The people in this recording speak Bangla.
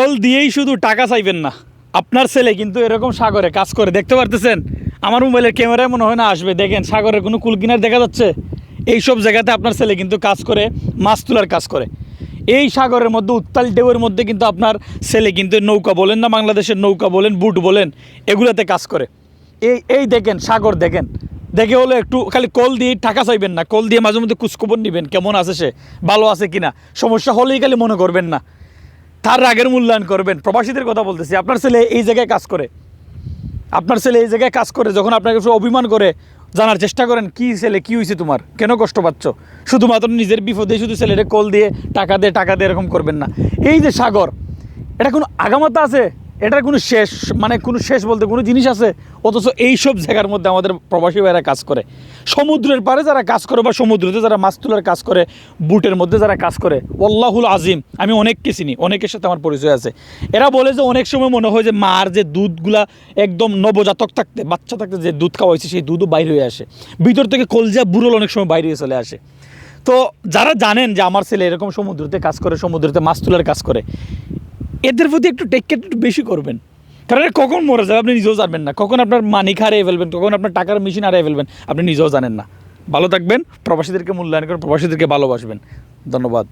কল দিয়েই শুধু টাকা চাইবেন না। আপনার ছেলে কিন্তু এরকম সাগরে কাজ করে, দেখতে পারতেছেন? আমার মোবাইলের ক্যামেরায় মনে হয় না আসবে। দেখেন, সাগরের কোনো কুলকিনার দেখা যাচ্ছে? এই সব জায়গাতে আপনার ছেলে কিন্তু কাজ করে, মাছ তোলার কাজ করে। এই সাগরের মধ্যে, উত্তাল ঢেউয়ের মধ্যে কিন্তু আপনার ছেলে কিন্তু নৌকা বলেন না, বাংলাদেশের নৌকা বলেন, বুট বলেন, এগুলাতে কাজ করে। এই এই দেখেন, সাগর দেখেন। দেখে হলো একটু খালি কল দিয়ে টাকা চাইবেন না। কল দিয়ে মাঝে মধ্যে খোঁজখবর নেবেন, কেমন আছে সে, ভালো আছে কিনা? সমস্যা হলেই খালি মনে করবেন না। তার রাগের মূল্যায়ন করবেন। প্রবাসীদের কথা বলতেছি, আপনার ছেলে এই জায়গায় কাজ করে। আপনার ছেলে এই জায়গায় কাজ করে, যখন আপনাকে অভিমান করে, জানার চেষ্টা করেন, কি ছেলে, কি হয়েছে তোমার? কেন কষ্ট পাচ্ছ? শুধুমাত্র নিজের বিপদে শুধু ছেলেটা কল দিয়ে, টাকা দিয়ে টাকা দিয়ে এরকম করবেন না। এই যে সাগর, এটা কোনো আগামাতা আছে? এটার কোনো শেষ মানে কোনো শেষ বলতে কোনো জিনিস আছে? অথচ এইসব জায়গার মধ্যে আমাদের প্রবাসী ভাইরা কাজ করে। সমুদ্রের পারে যারা কাজ করে বা সমুদ্রতে যারা মাছ তোলার কাজ করে, বুটের মধ্যে যারা কাজ করে অল্লাহুল আজিম, আমি অনেককে চিনি, অনেকের সাথে আমার পরিচয় আছে। এরা বলে যে অনেক সময় মনে হয় যে মার যে দুধগুলা একদম নবজাতক থাকতে, বাচ্চা থাকতে যে দুধ খাওয়া হয়েছে সেই দুধও বাইরে হয়ে আসে। ভিতর থেকে কলজা বুড়োল অনেক সময় বাইরে চলে আসে। তো যারা জানেন যে আমার ছেলে এরকম সমুদ্রতে কাজ করে, সমুদ্রতে মাছ তোলার কাজ করে এদের প্রতি একটু টেক কেয়ার একটু বেশি করবেন। কারণ কখন মরে যাবে আপনি নিজেও জানবেন না। কখন আপনার মানিক হারিয়ে ফেলবেন, কখন আপনার টাকার মেশিন হারিয়ে ফেলবেন, আপনি নিজেও জানেন না। ভালো থাকবেন, প্রবাসীদেরকে মূল্যায়ন করেন প্রবাসীদেরকে ভালোবাসবেন। ধন্যবাদ।